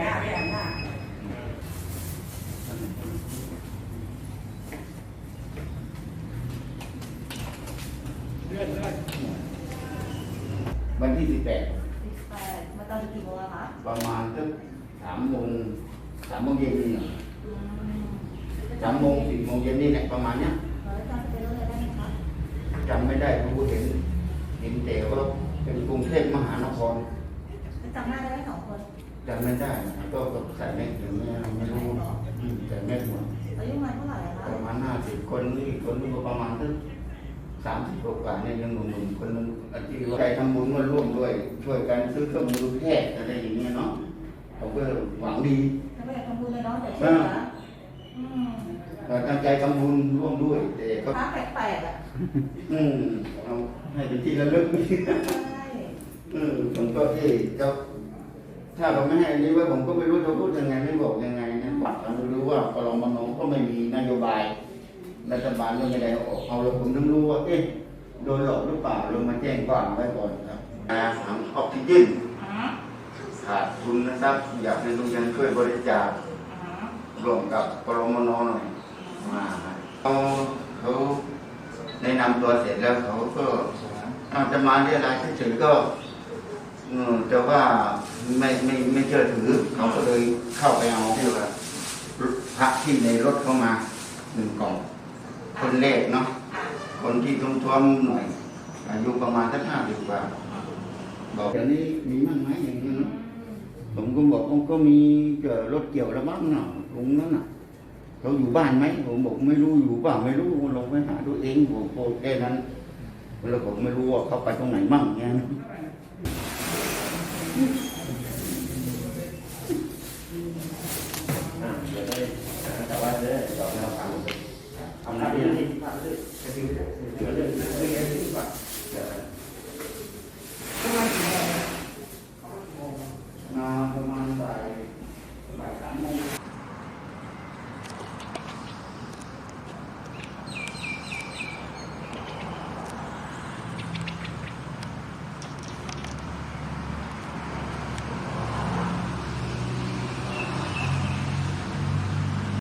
ค่ะวันที่สิบแปดสิบแปดมาตอนกี่โมงอะคะประมาณสักสามโมงสามโมงเย็นนี่อืมสามโมงสี่โมงเย็นนี่แหละประมาณเนี้ยเราจำเป็นรถอะไรได้ไหมคะจำไม่ได้รู้เห็นเห็นแต่ว่าเป็นกรุงเทพมหานคร จำหน้าได้ไหมสองคน จำไม่ได้นะก็ก็ใส่แมสอย่างนี้เราไม่รู้อืมใส่แมสหมดอายุมันเท่าไหร่อะคะประมาณห้าสิบคนนี่คนนึงก็ประมาณสักสามสิบกว่าเนี่ยยังหนุ่มๆคนนึงอาที่ว่าใจทำบุญมาร่วมด้วย ช่วยกันซื้อเครื่องมือแพทย์อะไรอย่างเงี้ยเนาะเขาก็หวังดีถ้าไม่อยากทำบุญเลยเนาะเดี๋ยวช่วยเหลืออืมเราตั้งใจทำบุญร่วมด้วยแต่ก็ค้าแปลกๆอะอืมเอาให้เป็นที่ระลึกใช่เออผมก็เอ๊ะจะ ถ้าเราไม่ให้อันนี้ไว้ผมก็ไม่รู้จะพูดยังไงไม่บอกยังไงนะเราไม่รู้ว่าปรมนก็ไม่มีนโยบายรัฐบาลก็ไม่ได้เอาออกเอาเราผมต้องรู้ว่าเอ๊ะโดนหลอกหรือเปล่าลงมาแจ้งความไว้ก่อนครับอาถังออกซิเจนขาดทุนนะครับ อยากให้โรงเรียนช่วยบริจาคร่วมกับปรมนหน่อยมาเขาเขาแนะนำตัวเสร็จแล้วเขาก็อาจจะมาเรียกอะไรเฉยๆก็อืมแต่ว่า ไม่ไม่ไม่เชื่อถือ เขาก็เลยเข้าไปเอาที่ว่าพระที่ในรถเข้ามาหนึ่งกล่อง คนแรกเนาะคนที่ท้วมๆหน่อย อายุประมาณสักห้าสิบกว่า บอกเดี๋ยวนี้มีมั่งไหมอย่างนี้เนาะผมก็บอกผมก็มีเอ่อรถเกี่ยวระบ้างเนาะตรงนั้นน่ะเขาอยู่บ้านไหมผมบอกไม่รู้อยู่เปล่าไม่รู้ลองไปหาตัวเองผมโพแค่นั้นแล้วผมไม่รู้ว่าเขาไปตรงไหนมั่งเงี้ย เลยดอกแนวทางทำหน้าที่ที่ภาเลยเระซิบเรื่อง